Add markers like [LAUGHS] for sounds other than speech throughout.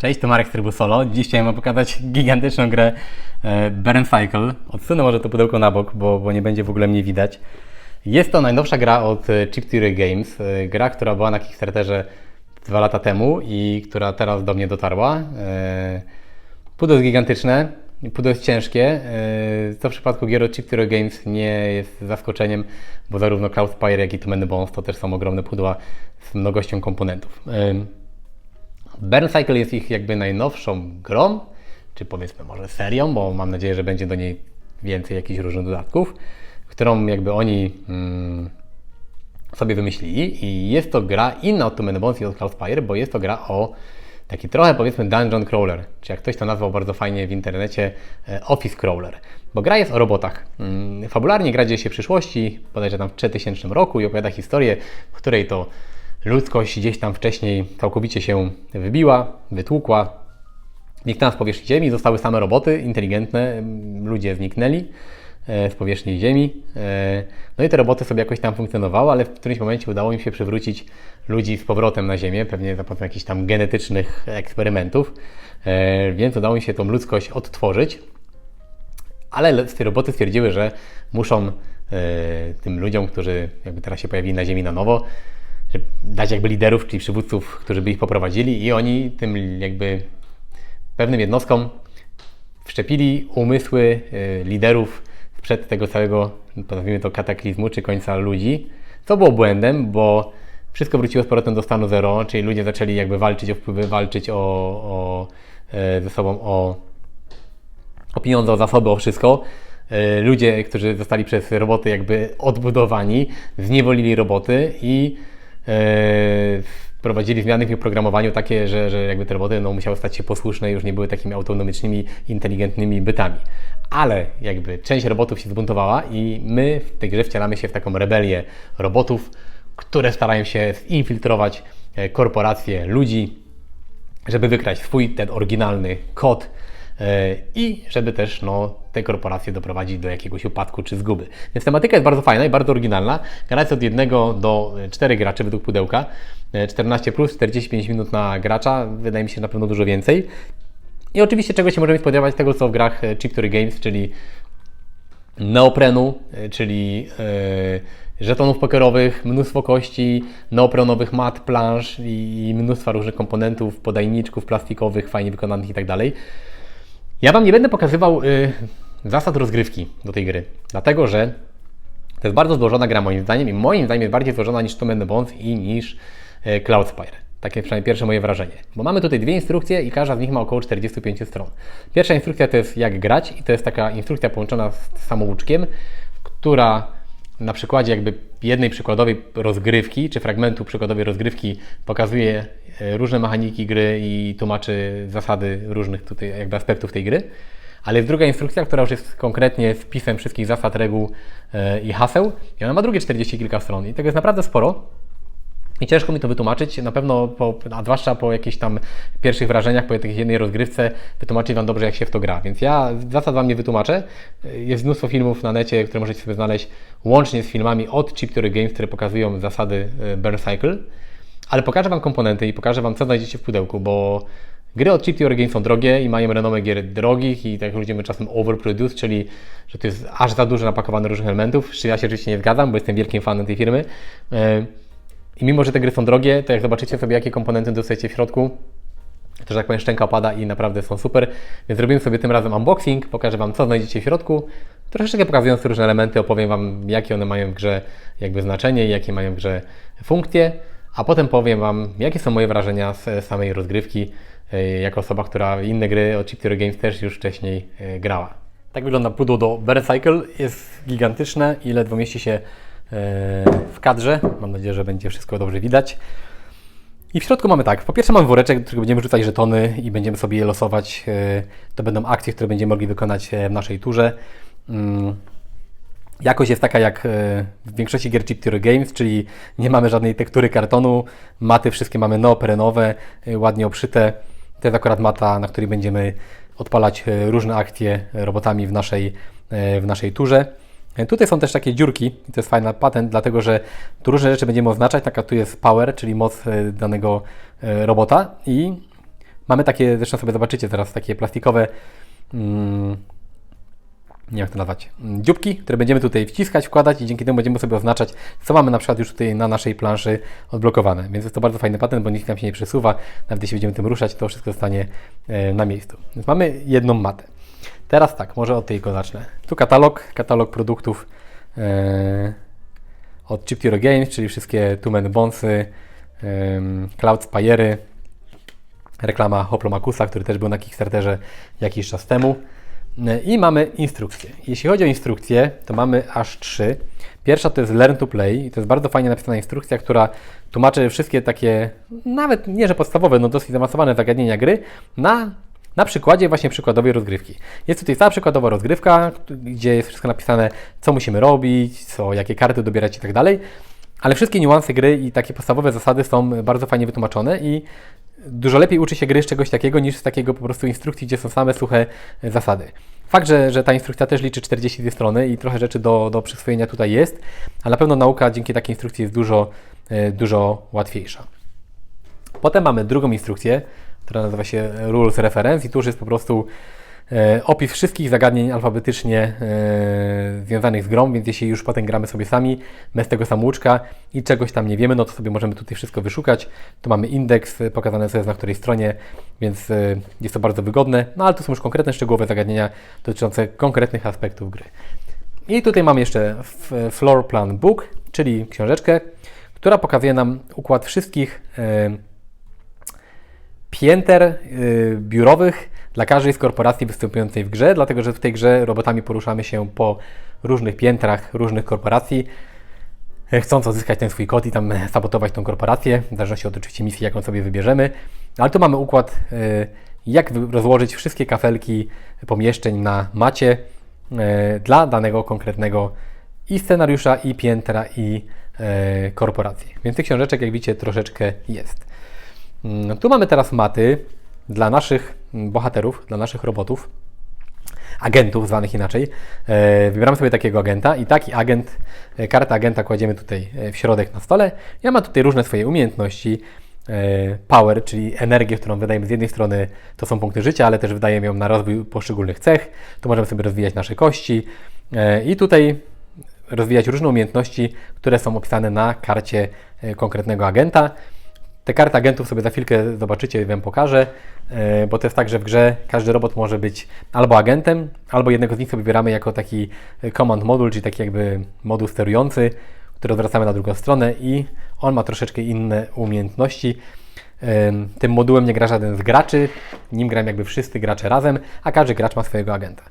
Cześć, to Marek z trybu solo. Dziś chciałem Wam pokazać gigantyczną grę e, Burn Cycle. Odsunę może to pudełko na bok, bo, bo nie będzie w ogóle mnie widać. Jest to najnowsza gra od e, Chip Theory Games. E, gra, która była na Kickstarterze dwa lata temu i która teraz do mnie dotarła. E, Pudełko jest gigantyczne, pudełko jest ciężkie, e, co w przypadku gier od Chip Theory Games nie jest zaskoczeniem, bo zarówno Cloudspire, jak i Tomany Bones to też są ogromne pudła z mnogością komponentów. Burn Cycle jest ich jakby najnowszą grą, czy powiedzmy może serią, bo mam nadzieję, że będzie do niej więcej jakichś różnych dodatków, którą jakby oni mm, sobie wymyślili i jest to gra inna od Two Man Bones i od Cloudspire, bo jest to gra o taki trochę powiedzmy dungeon crawler, czy jak ktoś to nazwał bardzo fajnie w internecie e, office crawler, bo gra jest o robotach. Mm, Fabularnie gra dzieje się w przyszłości, bodajże tam w 3000 roku i opowiada historię, w której to ludzkość gdzieś tam wcześniej całkowicie się wybiła, wytłukła, zniknęła z powierzchni Ziemi, zostały same roboty inteligentne, ludzie zniknęli e, z powierzchni Ziemi. e, No i te roboty sobie jakoś tam funkcjonowały, ale w którymś momencie udało im się przywrócić ludzi z powrotem na Ziemię, pewnie za pomocą jakichś tam genetycznych eksperymentów, e, więc udało im się tą ludzkość odtworzyć. Ale te roboty stwierdziły, że muszą e, tym ludziom, którzy jakby teraz się pojawili na Ziemi na nowo, dać jakby liderów, czyli przywódców, którzy by ich poprowadzili i oni tym jakby pewnym jednostkom wszczepili umysły e, liderów przed tego całego, nazwijmy to kataklizmu, czy końca ludzi, co było błędem, bo wszystko wróciło z powrotem do stanu zero, czyli ludzie zaczęli jakby walczyć o wpływy, walczyć o, o, e, ze sobą o o pieniądze, o zasoby, o wszystko. E, Ludzie, którzy zostali przez roboty jakby odbudowani, zniewolili roboty i e, wprowadzili zmiany w ich programowaniu takie, że, że jakby te roboty no, musiały stać się posłuszne, już nie były takimi autonomicznymi, inteligentnymi bytami. Ale jakby część robotów się zbuntowała i my w tej grze wcielamy się w taką rebelię robotów, które starają się zinfiltrować e, korporacje ludzi, żeby wykraść swój ten oryginalny kod i żeby też no, te korporacje doprowadzić do jakiegoś upadku czy zguby. Więc tematyka jest bardzo fajna i bardzo oryginalna. Gra od 1 do 4 graczy według pudełka. E, 14 plus 45 minut na gracza. Wydaje mi się na pewno dużo więcej. I oczywiście czego się możemy spodziewać tego, co w grach e, Chip Theory Games, czyli neoprenu, e, czyli e, żetonów pokerowych, mnóstwo kości, neoprenowych mat, plansz i, i mnóstwa różnych komponentów, podajniczków plastikowych, fajnie wykonanych i tak. Ja Wam nie będę pokazywał y, zasad rozgrywki do tej gry, dlatego że to jest bardzo złożona gra moim zdaniem i moim zdaniem jest bardziej złożona niż Tomb Bones i niż e, Cloudspire. Takie przynajmniej pierwsze moje wrażenie. Bo mamy tutaj dwie instrukcje i każda z nich ma około 45 stron. Pierwsza instrukcja to jest jak grać i to jest taka instrukcja połączona z samouczkiem, która na przykładzie jakby jednej przykładowej rozgrywki, czy fragmentu przykładowej rozgrywki pokazuje różne mechaniki gry i tłumaczy zasady różnych tutaj jakby aspektów tej gry. Ale jest druga instrukcja, która już jest konkretnie wpisem wszystkich zasad, reguł e, i haseł i ona ma drugie 40 kilka stron i tego jest naprawdę sporo. I ciężko mi to wytłumaczyć, na pewno, po, a zwłaszcza po jakichś tam pierwszych wrażeniach, po takiej jednej rozgrywce, wytłumaczyć Wam dobrze, jak się w to gra. Więc ja zasad Wam nie wytłumaczę. Jest mnóstwo filmów na necie, które możecie sobie znaleźć, łącznie z filmami od Chip Theory Games, które pokazują zasady e, Burn Cycle. Ale pokażę Wam komponenty i pokażę Wam, co znajdziecie w pudełku, bo gry od Chip Games są drogie i mają renomę gier drogich i tak ludzie mówią czasem overproduced, czyli że to jest aż za dużo napakowane różnych elementów, z ja się oczywiście nie zgadzam, bo jestem wielkim fanem tej firmy. E, I mimo, że te gry są drogie, to jak zobaczycie sobie, jakie komponenty dostajecie w środku, to, że tak powiem, szczęka opada i naprawdę są super. Więc zrobimy sobie tym razem unboxing, pokażę Wam, co znajdziecie w środku. Troszeczkę pokazując różne elementy, opowiem Wam, jakie one mają w grze jakby znaczenie i jakie mają w grze funkcje, a potem powiem Wam, jakie są moje wrażenia z samej rozgrywki, e, jako osoba, która inne gry od Chip Games też już wcześniej e, grała. Tak wygląda pudło do Bear Cycle. Jest gigantyczne i ledwo mieści się e, w kadrze. Mam nadzieję, że będzie wszystko dobrze widać. I w środku mamy tak, po pierwsze mamy woreczek, do którego będziemy rzucać żetony i będziemy sobie je losować. E, To będą akcje, które będziemy mogli wykonać e, w naszej turze. Jakość jest taka jak e, w większości gier Chip Games, czyli nie mamy żadnej tektury kartonu, maty wszystkie mamy neoprenowe, e, ładnie obszyte. To jest akurat mata, na której będziemy odpalać e, różne akcje robotami w naszej, w naszej turze. Tutaj są też takie dziurki to jest fajny patent, dlatego że tu różne rzeczy będziemy oznaczać. Taka tu jest power, czyli moc danego robota i Mamy takie, zresztą sobie zobaczycie teraz, takie plastikowe, mm, nie jak to nazwać, mm, dzióbki, które będziemy tutaj wciskać, wkładać i dzięki temu będziemy sobie oznaczać, co mamy na przykład już tutaj na naszej planszy odblokowane. Więc jest to bardzo fajny patent, bo nic nam się nie przesuwa, nawet jeśli będziemy tym ruszać, to wszystko zostanie e, na miejscu. Więc mamy jedną matę. Teraz tak, może od tej go zacznę. Tu katalog, katalog produktów e, od Chip Theory Games, czyli wszystkie Tumen Bonsy, em, Cloud Spire'y, reklama Hoplomakusa, który też był na Kickstarterze jakiś czas temu. E, I mamy instrukcje. Jeśli chodzi o instrukcje, to mamy aż trzy. Pierwsza to jest Learn to Play i to jest bardzo fajnie napisana instrukcja, która tłumaczy wszystkie takie, nawet nie że podstawowe, no dosyć zaawansowane zagadnienia gry na, na przykładzie właśnie przykładowej rozgrywki. Jest tutaj cała przykładowa rozgrywka, gdzie jest wszystko napisane, co musimy robić, co, jakie karty dobierać i tak dalej. Ale wszystkie niuanse gry i takie podstawowe zasady są bardzo fajnie wytłumaczone i dużo lepiej uczy się gry z czegoś takiego niż z takiego po prostu instrukcji, gdzie są same suche e, zasady. Fakt, że, że ta instrukcja też liczy 42 strony i trochę rzeczy do, do przyswojenia tutaj jest, ale na pewno nauka dzięki takiej instrukcji jest dużo, e, dużo łatwiejsza. Potem mamy drugą instrukcję, która nazywa się Rules Reference i tu już jest po prostu opis wszystkich zagadnień alfabetycznie e, związanych z grą, więc jeśli już potem gramy sobie sami, bez tego samouczka i czegoś tam nie wiemy, no to sobie możemy tutaj wszystko wyszukać. Tu mamy indeks e, pokazane, co jest na której stronie, więc e, jest to bardzo wygodne, no ale tu są już konkretne, szczegółowe zagadnienia dotyczące konkretnych aspektów gry. I tutaj mamy jeszcze Floor Plan Book, czyli książeczkę, która pokazuje nam układ wszystkich e, pięter biurowych dla każdej z korporacji występującej w grze, dlatego że w tej grze robotami poruszamy się po różnych piętrach różnych korporacji, e, chcąc odzyskać ten swój kod i tam e, sabotować tą korporację, w zależności od oczywiście misji, jaką sobie wybierzemy. Ale tu mamy układ, y, jak rozłożyć wszystkie kafelki pomieszczeń na macie dla danego konkretnego i scenariusza, i piętra, i korporacji. Więc tych książeczek, jak widzicie, troszeczkę jest. Mm, Tu mamy teraz maty dla naszych bohaterów, dla naszych robotów, agentów zwanych inaczej. E, Wybieramy sobie takiego agenta i taki agent, e, kartę agenta kładziemy tutaj e, w środek na stole. Ja ma tutaj różne swoje umiejętności. Power, czyli energię, którą wydajemy z jednej strony, to są punkty życia, ale też wydajemy ją na rozwój poszczególnych cech. Tu możemy sobie rozwijać nasze kości i tutaj rozwijać różne umiejętności, które są opisane na karcie konkretnego agenta. Te karty agentów sobie za chwilkę zobaczycie, Wam pokażę, e, bo to jest tak, że w grze każdy robot może być albo agentem, albo jednego z nich sobie wybieramy jako taki e, command module, czyli taki jakby moduł sterujący, który odwracamy na drugą stronę i on ma troszeczkę inne umiejętności. Em, Tym modułem nie gra żaden z graczy, nim grają jakby wszyscy gracze razem, a każdy gracz ma swojego agenta.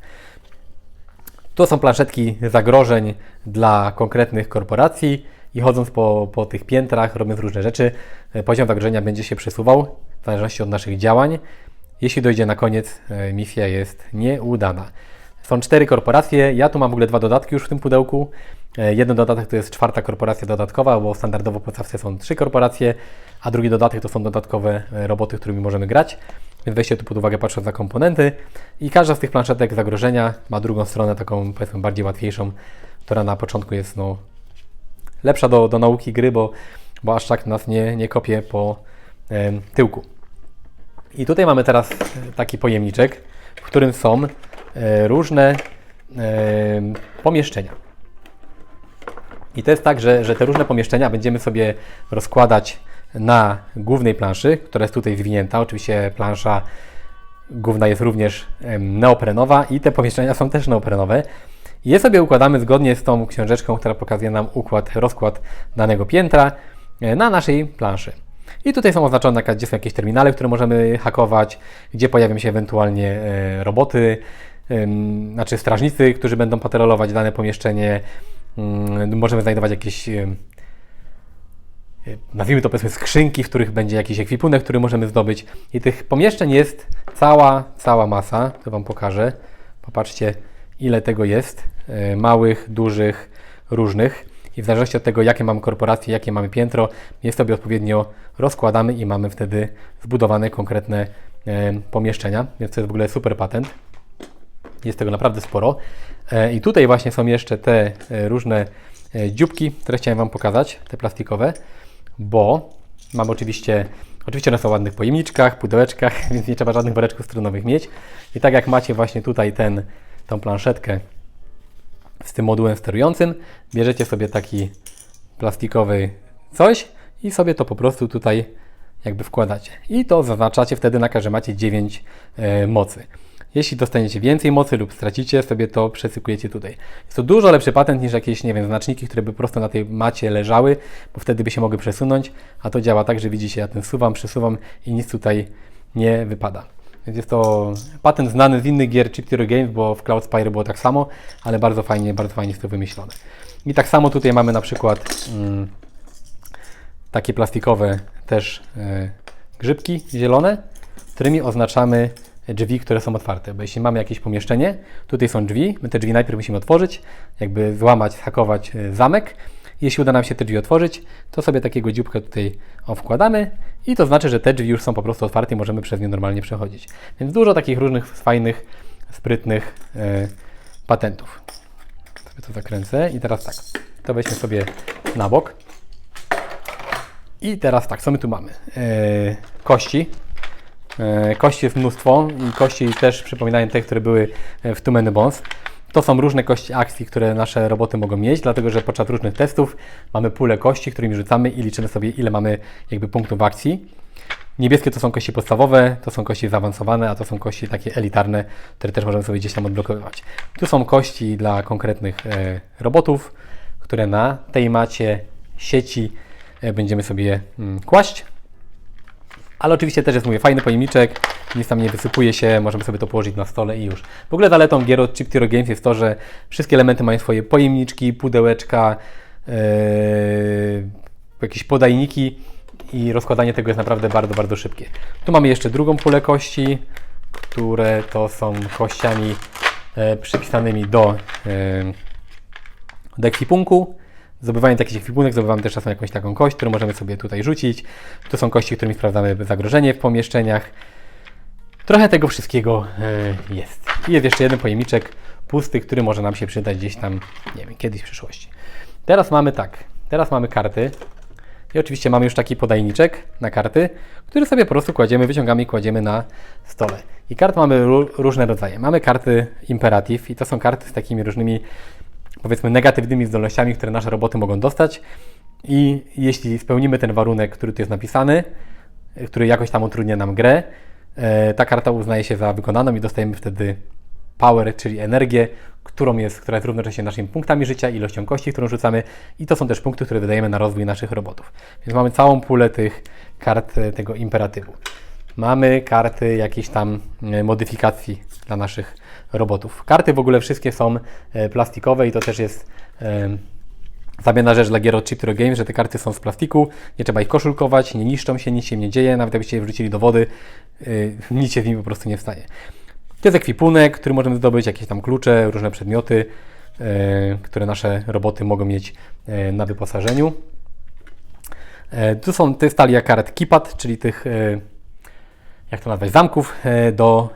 To są planszetki zagrożeń dla konkretnych korporacji i chodząc po, po tych piętrach, robiąc różne rzeczy, e, poziom zagrożenia będzie się przesuwał w zależności od naszych działań. Jeśli dojdzie na koniec, e, misja jest nieudana. Są cztery korporacje, ja tu mam w ogóle dwa dodatki już w tym pudełku. E, Jeden dodatek to jest czwarta korporacja dodatkowa, bo standardowo podstawce są trzy korporacje, a drugi dodatek to są dodatkowe roboty, którymi możemy grać. Więc weźcie tu pod uwagę patrząc na komponenty. I każda z tych planszetek zagrożenia ma drugą stronę, taką powiedzmy bardziej łatwiejszą, która na początku jest no, lepsza do, do nauki gry, bo, bo aż tak nas nie, nie kopie po em, tyłku. I tutaj mamy teraz e, taki pojemniczek, w którym są e, różne em, pomieszczenia. I to jest tak, że, że te różne pomieszczenia będziemy sobie rozkładać na głównej planszy, która jest tutaj zwinięta. Oczywiście plansza główna jest również neoprenowa i te pomieszczenia są też neoprenowe. Je sobie układamy zgodnie z tą książeczką, która pokazuje nam układ, rozkład danego piętra e, na naszej planszy. I tutaj są oznaczone, gdzie są jakieś terminale, które możemy hakować, gdzie pojawią się ewentualnie e, roboty, znaczy strażnicy, którzy będą patrolować dane pomieszczenie. Mm, Możemy znajdować jakieś e, nazwijmy to powiedzmy skrzynki, w których będzie jakiś ekwipunek, który możemy zdobyć. I tych pomieszczeń jest cała, cała masa. To Wam pokażę. Popatrzcie, ile tego jest. E, Małych, dużych, różnych. I w zależności od tego, jakie mamy korporacje, jakie mamy piętro, je sobie odpowiednio rozkładamy i mamy wtedy zbudowane konkretne e, pomieszczenia. Więc to jest w ogóle super patent. Jest tego naprawdę sporo. E, I tutaj właśnie są jeszcze te różne dzióbki, które chciałem Wam pokazać, te plastikowe, bo mamy oczywiście Oczywiście one są w ładnych pojemniczkach, pudełeczkach, [LAUGHS] więc nie trzeba żadnych woreczków strunowych mieć. I tak jak macie właśnie tutaj ten, tą planszetkę z tym modułem sterującym, bierzecie sobie taki plastikowy coś i sobie to po prostu tutaj jakby wkładacie. I to zaznaczacie wtedy na że macie 9 e, mocy. Jeśli dostaniecie więcej mocy lub stracicie, sobie to przesykujecie tutaj. Jest to dużo lepszy patent niż jakieś, nie wiem, znaczniki, które by prosto na tej macie leżały, bo wtedy by się mogły przesunąć, a to działa tak, że widzicie, ja ten suwam, przesuwam i nic tutaj nie wypada. Więc jest to patent znany z innych gier Chip Games, bo w Cloud Spire było tak samo, ale bardzo fajnie, bardzo fajnie jest to wymyślone. I tak samo tutaj mamy na przykład mm, takie plastikowe też y, grzybki zielone, którymi oznaczamy drzwi, które są otwarte. Bo jeśli mamy jakieś pomieszczenie, tutaj są drzwi, my te drzwi najpierw musimy otworzyć, jakby złamać, hakować y, zamek. Jeśli uda nam się te drzwi otworzyć, to sobie takiego dzióbka tutaj wkładamy i to znaczy, że te drzwi już są po prostu otwarte i możemy przez nie normalnie przechodzić. Więc dużo takich różnych fajnych, sprytnych y, patentów. Sobie to zakręcę i teraz tak, to weźmy sobie na bok. I teraz tak, co my tu mamy? Yy, kości. Yy, kości jest mnóstwo i kości też przypominają te, które były w Too Many Bones. To są różne kości akcji, które nasze roboty mogą mieć, dlatego że podczas różnych testów mamy pulę kości, którymi rzucamy i liczymy sobie, ile mamy jakby punktów akcji. Niebieskie to są kości podstawowe, to są kości zaawansowane, a to są kości takie elitarne, które też możemy sobie gdzieś tam odblokowywać. Tu są kości dla konkretnych e, robotów, które na tej macie sieci e, będziemy sobie mm, kłaść. Ale oczywiście też jest, mówię, fajny pojemniczek, nic tam nie wysypuje się, możemy sobie to położyć na stole i już. W ogóle zaletą gier od Chip Theory Games jest to, że wszystkie elementy mają swoje pojemniczki, pudełeczka, yy, jakieś podajniki i rozkładanie tego jest naprawdę bardzo, bardzo szybkie. Tu mamy jeszcze drugą pulę kości, które to są kościami e, przypisanymi do, e, do ekwipunku. Zdobywając jakiś ekwipunek, zdobywamy też czasem jakąś taką kość, którą możemy sobie tutaj rzucić. Tu są kości, którymi sprawdzamy zagrożenie w pomieszczeniach. Trochę tego wszystkiego e, jest. I jest jeszcze jeden pojemniczek pusty, który może nam się przydać gdzieś tam, nie wiem, kiedyś w przyszłości. Teraz mamy tak, teraz mamy karty. I oczywiście mamy już taki podajniczek na karty, który sobie po prostu kładziemy, wyciągamy i kładziemy na stole. I kart mamy różne rodzaje. Mamy karty Imperative i to są karty z takimi różnymi powiedzmy negatywnymi zdolnościami, które nasze roboty mogą dostać. I jeśli spełnimy ten warunek, który tu jest napisany, który jakoś tam utrudnia nam grę, e, ta karta uznaje się za wykonaną i dostajemy wtedy power, czyli energię, którą jest, która jest równocześnie naszymi punktami życia, ilością kości, którą rzucamy i to są też punkty, które wydajemy na rozwój naszych robotów. Więc mamy całą pulę tych kart e, tego imperatywu. Mamy karty jakiejś tam e, modyfikacji dla naszych robotów. Karty w ogóle wszystkie są e, plastikowe i to też jest Zamiana rzecz dla gier od Games, że te karty są z plastiku, nie trzeba ich koszulkować, nie niszczą się, nic się nie dzieje, nawet jakbyście je wrzucili do wody, yy, nic się z nimi po prostu nie stanie. To jest ekwipunek, który możemy zdobyć, jakieś tam klucze, różne przedmioty, które nasze roboty mogą mieć na wyposażeniu. Tu są, to jest talia kart keypad, czyli tych, jak to nazwać, zamków do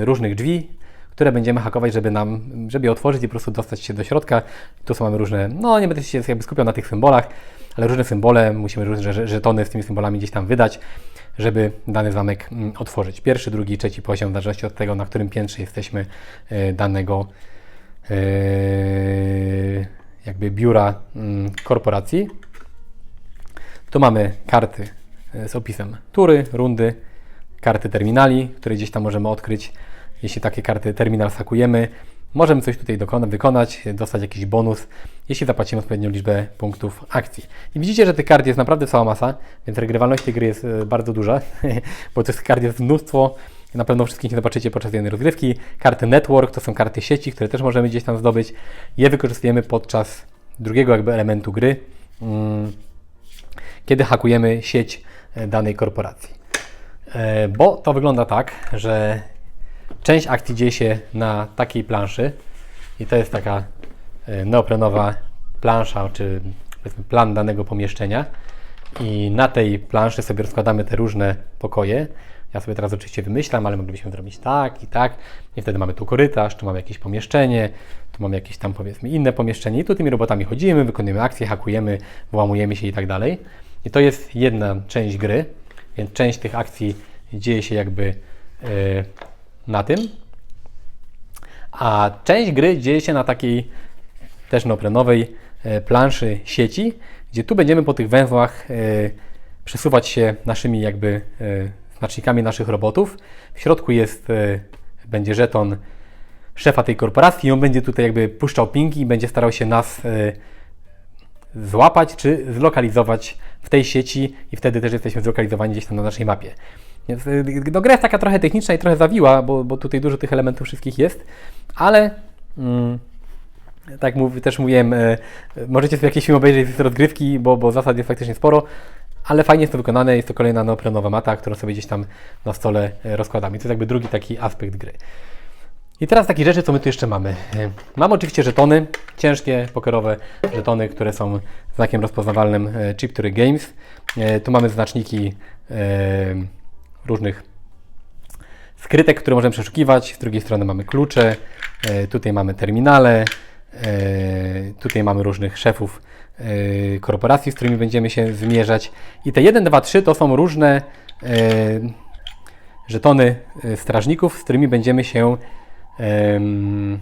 różnych drzwi, które będziemy hakować, żeby nam, żeby je otworzyć i po prostu dostać się do środka. Tu są mamy różne, no nie będę się jakby skupiał na tych symbolach, ale różne symbole, musimy różne żetony z tymi symbolami gdzieś tam wydać, żeby dany zamek mm, otworzyć. Pierwszy, drugi, trzeci poziom, w zależności od tego, na którym piętrze jesteśmy e, danego e, jakby biura mm, korporacji. Tu mamy karty e, z opisem tury, rundy, karty terminali, które gdzieś tam możemy odkryć jeśli takie karty terminal sakujemy, możemy coś tutaj dokona, wykonać, dostać jakiś bonus, jeśli zapłacimy odpowiednią liczbę punktów akcji. I widzicie, że tych kart jest naprawdę cała masa, więc regrywalność tej gry jest e, bardzo duża, [LAUGHS] bo tych kart jest mnóstwo. Na pewno wszystkich nie zobaczycie podczas jednej rozgrywki. Karty Network to są karty sieci, które też możemy gdzieś tam zdobyć. Je wykorzystujemy podczas drugiego jakby elementu gry, mm, kiedy hakujemy sieć e, danej korporacji. E, bo to wygląda tak, że Część akcji dzieje się na takiej planszy i to jest taka e, neoprenowa plansza, czy powiedzmy plan danego pomieszczenia. I na tej planszy sobie rozkładamy te różne pokoje. Ja sobie teraz oczywiście wymyślam, ale moglibyśmy zrobić tak i tak. I wtedy mamy tu korytarz, tu mamy jakieś pomieszczenie, tu mamy jakieś tam powiedzmy inne pomieszczenie. I tu tymi robotami chodzimy, wykonujemy akcje, hakujemy, włamujemy się i tak dalej. I to jest jedna część gry. więc część tych akcji dzieje się jakby e, na tym. A część gry dzieje się na takiej też neoprenowej e, planszy sieci, gdzie tu będziemy po tych węzłach e, przesuwać się naszymi jakby e, znacznikami naszych robotów. W środku jest, będzie żeton szefa tej korporacji i on będzie tutaj jakby puszczał pingi i będzie starał się nas złapać czy zlokalizować w tej sieci i wtedy też jesteśmy zlokalizowani gdzieś tam na naszej mapie. Więc y, no, gra jest taka trochę techniczna i trochę zawiła, bo, bo tutaj dużo tych elementów wszystkich jest, ale mm, tak mów, też mówiłem, y, możecie sobie jakiś film obejrzeć z rozgrywki, bo, bo zasad jest faktycznie sporo, ale fajnie jest to wykonane, jest to kolejna neoprenowa mata, którą sobie gdzieś tam na stole rozkładamy. To jest jakby drugi taki aspekt gry. I teraz takie rzeczy, co my tu jeszcze mamy. Y, Mamy oczywiście żetony, ciężkie, pokerowe żetony, które są znakiem rozpoznawalnym y, Chip Theory Games. Y, Tu mamy znaczniki różnych skrytek, które możemy przeszukiwać. Z drugiej strony mamy klucze, tutaj mamy terminale, tutaj mamy różnych szefów korporacji, z którymi będziemy się zmierzać. I te 1, 2, 3 to są różne żetony strażników, z którymi będziemy się em,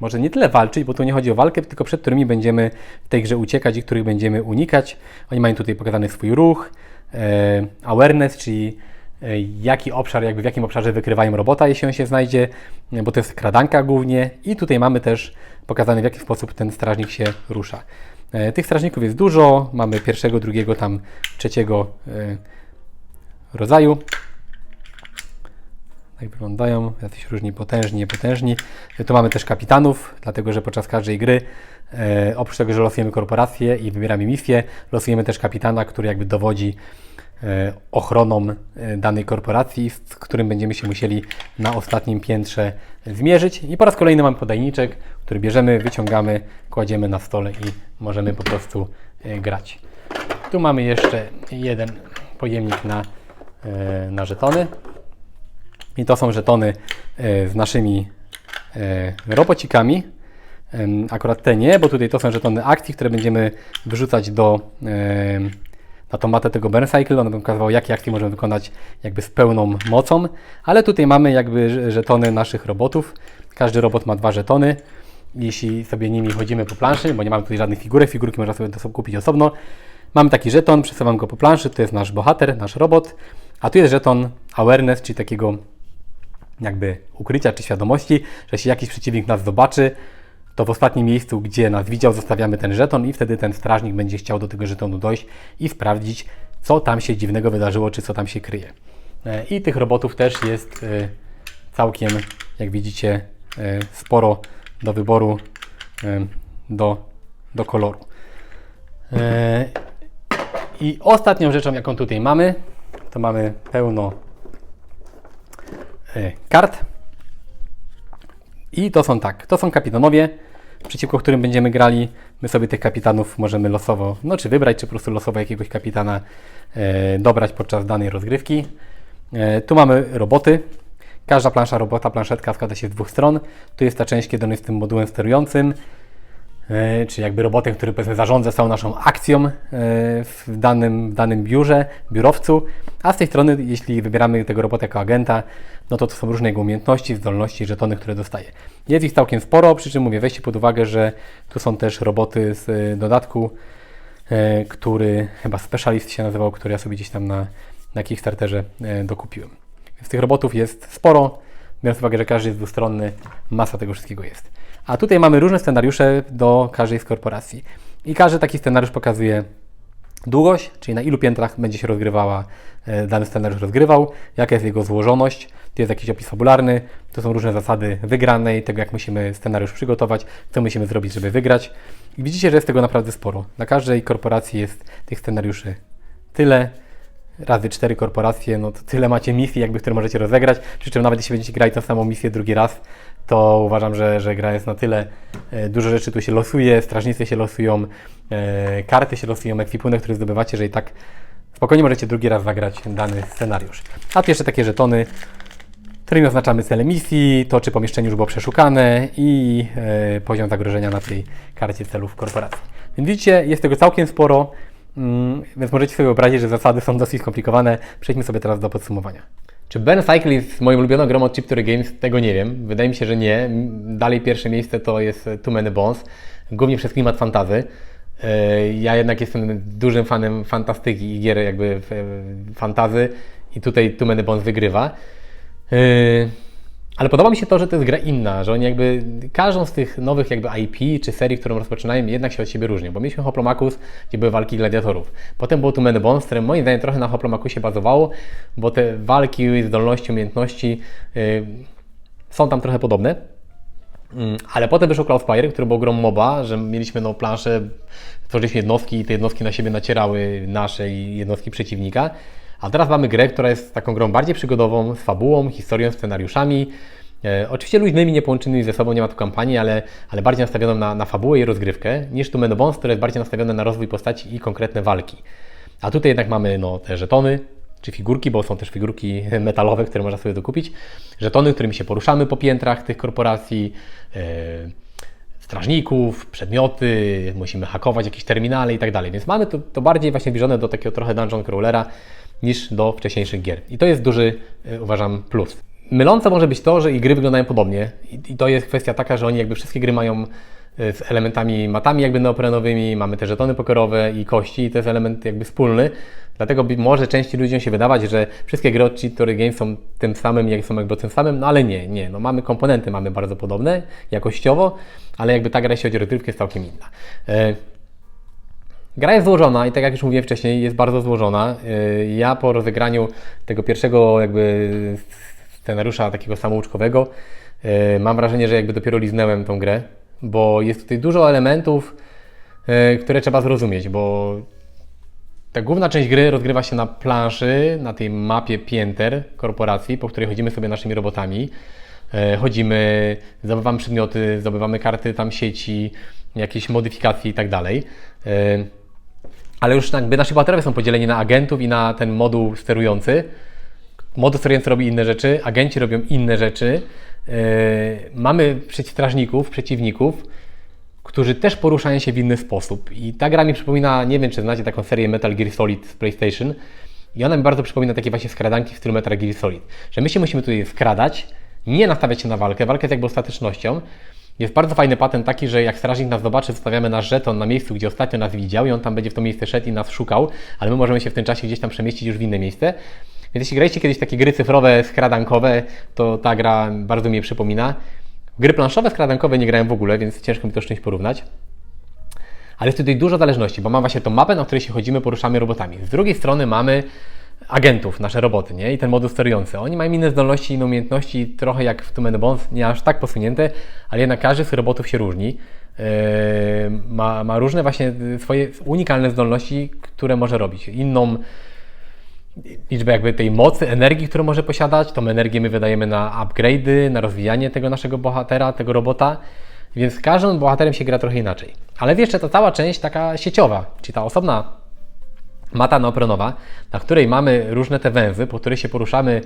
może nie tyle walczyć, bo tu nie chodzi o walkę, tylko przed którymi będziemy w tej grze uciekać i których będziemy unikać. Oni mają tutaj pokazany swój ruch, e, awareness, czyli e, jaki obszar, jakby w jakim obszarze wykrywają robota, jeśli on się znajdzie, bo to jest kradanka głównie. I tutaj mamy też pokazane, w jaki sposób ten strażnik się rusza. E, tych strażników jest dużo, mamy pierwszego, drugiego, tam trzeciego e, rodzaju. Tak wyglądają, jacyś różni potężni, niepotężni. Tu mamy też kapitanów, dlatego że podczas każdej gry, e, oprócz tego, że losujemy korporację i wybieramy misję, losujemy też kapitana, który jakby dowodzi e, ochroną e, danej korporacji, z którym będziemy się musieli na ostatnim piętrze zmierzyć. I po raz kolejny mamy podajniczek, który bierzemy, wyciągamy, kładziemy na stole i możemy po prostu e, grać. Tu mamy jeszcze jeden pojemnik na, e, na żetony. I to są żetony e, z naszymi e, robocikami. Akurat te nie, bo tutaj to są żetony akcji, które będziemy wyrzucać do, na tą tego Burn Cycle. One będą pokazywały, jakie akcje możemy wykonać jakby z pełną mocą. Ale tutaj mamy jakby żetony naszych robotów. Każdy robot ma dwa żetony. Jeśli sobie nimi chodzimy po planszy, bo nie mamy tutaj żadnych figurek, figurki można sobie kupić osobno. Mamy taki żeton, przesuwam go po planszy, to jest nasz bohater, nasz robot. A tu jest żeton awareness, czyli takiego jakby ukrycia czy świadomości, że jeśli jakiś przeciwnik nas zobaczy, to w ostatnim miejscu, gdzie nas widział, zostawiamy ten żeton i wtedy ten strażnik będzie chciał do tego żetonu dojść i sprawdzić, co tam się dziwnego wydarzyło, czy co tam się kryje. E, I tych robotów też jest e, całkiem, jak widzicie, e, sporo do wyboru, do, do koloru. I ostatnią rzeczą, jaką tutaj mamy, to mamy pełno kart. I to są tak, to są kapitanowie, przeciwko którym będziemy grali. My sobie tych kapitanów możemy losowo, no czy wybrać, czy po prostu losowo jakiegoś kapitana e, dobrać podczas danej rozgrywki. E, tu mamy roboty. Każda plansza robota, planszetka składa się z dwóch stron. Tu jest ta część, kiedy on jest tym modułem sterującym, e, czy jakby robotem, który powiedzmy zarządza całą naszą akcją e, w danym, w danym biurze, biurowcu, a z tej strony, jeśli wybieramy tego robota jako agenta, no to to są różne jego umiejętności, zdolności, żetony, które dostaje. Jest ich całkiem sporo, przy czym mówię, weźcie pod uwagę, że tu są też roboty z e, dodatku, e, który chyba Specialist się nazywał, który ja sobie gdzieś tam na, na Kickstarterze e, dokupiłem. Więc tych robotów jest sporo, biorąc uwagę, że każdy jest dwustronny, masa tego wszystkiego jest. A tutaj mamy różne scenariusze do każdej z korporacji. I każdy taki scenariusz pokazuje długość, czyli na ilu piętrach będzie się rozgrywała, e, dany scenariusz rozgrywał, jaka jest jego złożoność, tu jest jakiś opis fabularny, to są różne zasady wygranej, tego jak musimy scenariusz przygotować, co musimy zrobić, żeby wygrać. I widzicie, że jest tego naprawdę sporo. Na każdej korporacji jest tych scenariuszy tyle, razy cztery korporacje, no to tyle macie misji, jakby, które możecie rozegrać, przy czym nawet jeśli będziecie grali tę samą misję drugi raz, to uważam, że, że gra jest na tyle, e, dużo rzeczy tu się losuje, strażnicy się losują, e, karty się losują, ekwipunek, który zdobywacie, że i tak spokojnie możecie drugi raz zagrać dany scenariusz. A tu jeszcze takie żetony, którymi oznaczamy cele misji, to czy pomieszczenie już było przeszukane i e, poziom zagrożenia na tej karcie celów korporacji. Więc widzicie, jest tego całkiem sporo. Mm, Więc możecie sobie wyobrazić, że zasady są dosyć skomplikowane. Przejdźmy sobie teraz do podsumowania. Czy Ben Cycle jest moją ulubioną grą od Games? Tego nie wiem. Wydaje mi się, że nie. Dalej pierwsze miejsce to jest Too Many Bones. Głównie przez klimat fantazy. E, Ja jednak jestem dużym fanem fantastyki i gier jakby e, fantazy i tutaj Too Many Bones wygrywa. Ale podoba mi się to, że to jest gra inna, że oni jakby każdą z tych nowych jakby IP czy serii, którą rozpoczynają, jednak się od siebie różnią. Bo mieliśmy Hoplomachus, gdzie były walki gladiatorów. Potem było Too Many Bones, które moim zdaniem trochę na Hoplomachusie bazowało, bo te walki, zdolności, umiejętności yy, są tam trochę podobne. Mm, Ale potem wyszło Cloudspire, który był grą MOBA, że mieliśmy no, planszę, tworzyliśmy jednostki i te jednostki na siebie nacierały nasze i jednostki przeciwnika. A teraz mamy grę, która jest taką grą bardziej przygodową, z fabułą, historią, scenariuszami. E, oczywiście luźnymi, niepołączonymi ze sobą, nie ma tu kampanii, ale, ale bardziej nastawioną na, na fabułę i rozgrywkę, niż tu Meno Bones, które jest bardziej nastawione na rozwój postaci i konkretne walki. A tutaj jednak mamy no, te żetony, czy figurki, bo są też figurki [LAUGHS] metalowe, które można sobie dokupić. Żetony, którymi się poruszamy po piętrach tych korporacji, e, strażników, przedmioty, musimy hakować jakieś terminale i tak dalej. Więc mamy to, to bardziej właśnie zbliżone do takiego trochę dungeon crawlera niż do wcześniejszych gier. I to jest duży, e, uważam, plus. Mylące może być to, że i gry wyglądają podobnie. I, to jest kwestia taka, że oni jakby wszystkie gry mają e, z elementami, matami jakby neoprenowymi, mamy te żetony pokerowe i kości i to jest element jakby wspólny. Dlatego może części ludziom się wydawać, że wszystkie gry od Cheat Theory Games są tym samym, jak są jakby tym samym, no ale nie, nie. No mamy komponenty, mamy bardzo podobne jakościowo, ale jakby ta gra, jeśli chodzi o jest całkiem inna. Gra jest złożona i tak jak już mówiłem wcześniej, jest bardzo złożona. Yy, Ja po rozegraniu tego pierwszego jakby scenariusza takiego samouczkowego yy, mam wrażenie, że jakby dopiero liznęłem tą grę, bo jest tutaj dużo elementów, yy, które trzeba zrozumieć, bo ta główna część gry rozgrywa się na planszy, na tej mapie pięter korporacji, po której chodzimy sobie naszymi robotami. Chodzimy, zdobywamy przedmioty, zdobywamy karty tam sieci, jakieś modyfikacje i tak dalej. Ale już jakby nasi bohaterowie są podzieleni na agentów i na ten moduł sterujący. Moduł sterujący robi inne rzeczy, agenci robią inne rzeczy. E, Mamy przeciwstrażników, przeciwników, którzy też poruszają się w inny sposób. I ta gra mi przypomina, nie wiem czy znacie taką serię Metal Gear Solid z PlayStation. I ona mi bardzo przypomina takie właśnie skradanki w stylu Metal Gear Solid. Że my się musimy tutaj skradać, nie nastawiać się na walkę. Walka jest jakby ostatecznością. Jest bardzo fajny patent taki, że jak strażnik nas zobaczy, zostawiamy nasz żeton na miejscu, gdzie ostatnio nas widział i on tam będzie w to miejsce szedł i nas szukał, ale my możemy się w tym czasie gdzieś tam przemieścić już w inne miejsce. Więc jeśli graliście kiedyś takie gry cyfrowe, skradankowe, to ta gra bardzo mi przypomina. Gry planszowe, skradankowe nie grałem w ogóle, więc ciężko mi to z czymś porównać. Ale jest tutaj dużo zależności, bo mamy właśnie tą mapę, na której się chodzimy, poruszamy robotami. Z drugiej strony mamy agentów, nasze roboty, nie? I ten moduł sterujący. Oni mają inne zdolności, inne umiejętności, trochę jak w Two Men Bones, nie aż tak posunięte, ale jednak każdy z robotów się różni. Yy, ma, ma różne właśnie swoje unikalne zdolności, które może robić. Inną liczbę jakby tej mocy, energii, którą może posiadać. Tą energię my wydajemy na upgrade'y, na rozwijanie tego naszego bohatera, tego robota. Więc każdym bohaterem się gra trochę inaczej. Ale jeszcze ta cała część taka sieciowa, czyli ta osobna mata neoprenowa, na której mamy różne te węzy, po których się poruszamy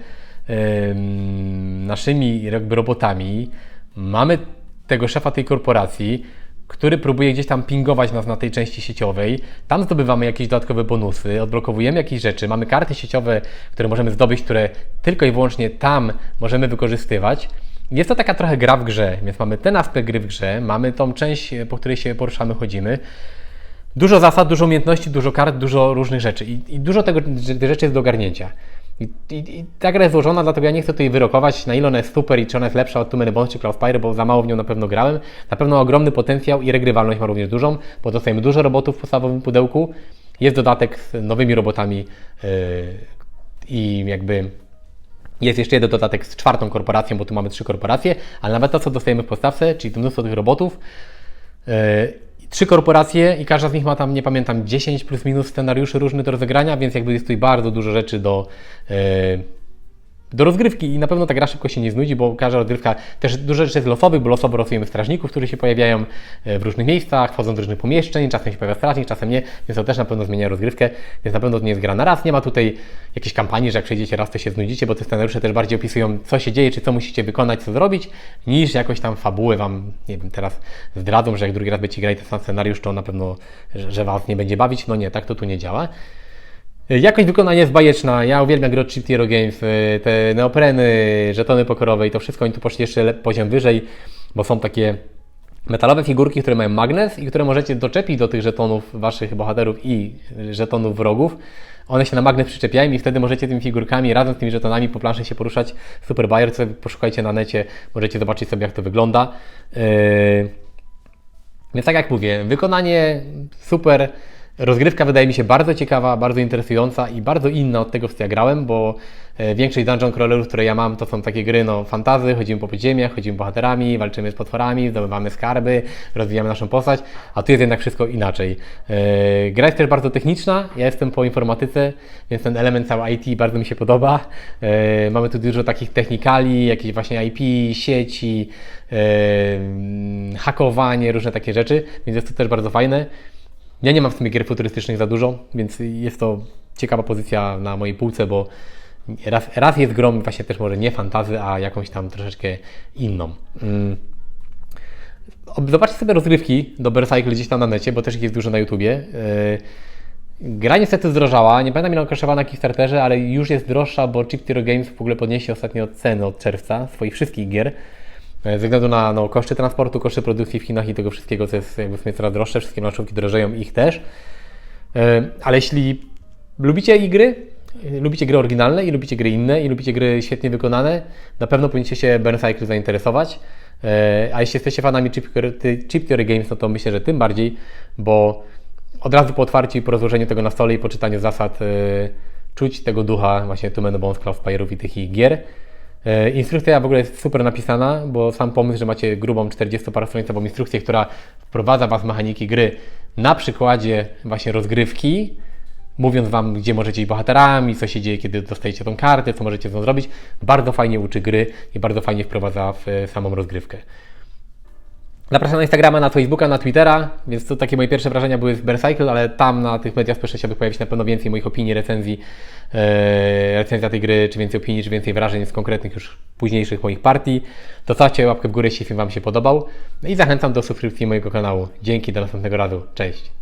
naszymi jakby robotami. Mamy tego szefa tej korporacji, który próbuje gdzieś tam pingować nas na tej części sieciowej. Tam zdobywamy jakieś dodatkowe bonusy, odblokowujemy jakieś rzeczy, mamy karty sieciowe, które możemy zdobyć, które tylko i wyłącznie tam możemy wykorzystywać. Jest to taka trochę gra w grze, więc mamy ten aspekt gry w grze, mamy tą część, po której się poruszamy, chodzimy. Dużo zasad, dużo umiejętności, dużo kart, dużo różnych rzeczy i, i dużo tego, tych rzeczy jest do ogarnięcia. I, i, I ta gra jest złożona, dlatego ja nie chcę tutaj wyrokować, na ile ona jest super i czy ona jest lepsza od Two Many Bones czy Cloudspire, bo za mało w nią na pewno grałem. Na pewno ogromny potencjał i regrywalność ma również dużą, bo dostajemy dużo robotów w podstawowym pudełku. Jest dodatek z nowymi robotami yy, i jakby jest jeszcze jeden dodatek z czwartą korporacją, bo tu mamy trzy korporacje, ale nawet to, co dostajemy w podstawce, czyli to mnóstwo tych robotów, yy, trzy korporacje i każda z nich ma tam, nie pamiętam, 10 plus minus scenariuszy różnych do rozegrania, więc jakby jest tutaj bardzo dużo rzeczy do, yy, do rozgrywki i na pewno ta gra szybko się nie znudzi, bo każda rozgrywka, też dużo rzeczy jest losowych, bo losowo losujemy strażników, którzy się pojawiają e, w różnych miejscach, wchodzą do różnych pomieszczeń, czasem się pojawia strażnik, czasem nie, więc to też na pewno zmienia rozgrywkę, więc na pewno to nie jest gra na raz. Nie ma tutaj jakiejś kampanii, że jak przejdziecie raz, to się znudzicie, bo te scenariusze też bardziej opisują, co się dzieje, czy co musicie wykonać, co zrobić, niż jakoś tam fabułę Wam, nie wiem, teraz zdradzą, że jak drugi raz będziecie grali ten sam scenariusz, to na pewno, że, że Was nie będzie bawić. No nie, tak to tu nie działa. Jakość wykonania jest bajeczna. Ja uwielbiam gry od Chip Hero Games, y, te neopreny, żetony pokorowe i to wszystko. Oni tu poszli jeszcze poziom wyżej, bo są takie metalowe figurki, które mają magnes i które możecie doczepić do tych żetonów waszych bohaterów i żetonów wrogów. One się na magnes przyczepiają i wtedy możecie tymi figurkami razem z tymi żetonami po planszy się poruszać. Super bajer, sobie poszukajcie na necie, możecie zobaczyć sobie jak to wygląda. Yy... Więc tak jak mówię, wykonanie super, rozgrywka wydaje mi się bardzo ciekawa, bardzo interesująca i bardzo inna od tego, w co ja grałem, bo e, większość dungeon crawlerów, które ja mam, to są takie gry, no, fantazy, chodzimy po podziemiach, chodzimy bohaterami, walczymy z potworami, zdobywamy skarby, rozwijamy naszą postać, a tu jest jednak wszystko inaczej. E, Gra jest też bardzo techniczna, ja jestem po informatyce, więc ten element cały IT bardzo mi się podoba. E, Mamy tu dużo takich technikali, jakieś właśnie IP, sieci, hakowanie, różne takie rzeczy, więc jest to też bardzo fajne. Ja nie mam w sumie gier futurystycznych za dużo, więc jest to ciekawa pozycja na mojej półce, bo raz, raz jest grom właśnie też może nie fantazy, a jakąś tam troszeczkę inną. Mm. Ob- Zobaczcie sobie rozgrywki do Berserkle gdzieś tam na necie, bo też ich jest dużo na YouTubie. Yy, Gra niestety zdrożała, nie pamiętam ile ona na Kickstarterze, ale już jest droższa, bo Chip Hero Games w ogóle podniesie ostatnio ceny od czerwca swoich wszystkich gier. E, Ze względu na no, koszty transportu, koszty produkcji w Chinach i tego wszystkiego, co jest jakby coraz droższe, wszystkie planszówki drożeją, ich też. E, Ale jeśli lubicie i gry, e, lubicie gry oryginalne i lubicie gry inne i lubicie gry świetnie wykonane, na pewno powinniście się Burn Cycle zainteresować. A jeśli jesteście fanami Chip, Theory Games, no to myślę, że tym bardziej, bo od razu po otwarciu i po rozłożeniu tego na stole i po czytaniu zasad czuć tego ducha właśnie Two Men Bones, Cloud Spire'ów i tych ich gier. E, Instrukcja w ogóle jest super napisana, bo sam pomysł, że macie grubą 40-parastronicową instrukcję, która wprowadza Was w mechaniki gry na przykładzie właśnie rozgrywki, mówiąc Wam, gdzie możecie iść bohaterami, co się dzieje, kiedy dostajecie tą kartę, co możecie z nią zrobić, bardzo fajnie uczy gry i bardzo fajnie wprowadza w e, samą rozgrywkę. Zapraszam na Instagrama, na Facebooka, na Twittera, więc to takie moje pierwsze wrażenia były z Bercycle, ale tam na tych mediach społecznościowych pojawi się na pewno więcej moich opinii, recenzji, e, recenzja tej gry, czy więcej opinii, czy więcej wrażeń z konkretnych już późniejszych moich partii. To stawcie łapkę w górę, jeśli film Wam się podobał i zachęcam do subskrypcji mojego kanału. Dzięki, do następnego razu. Cześć!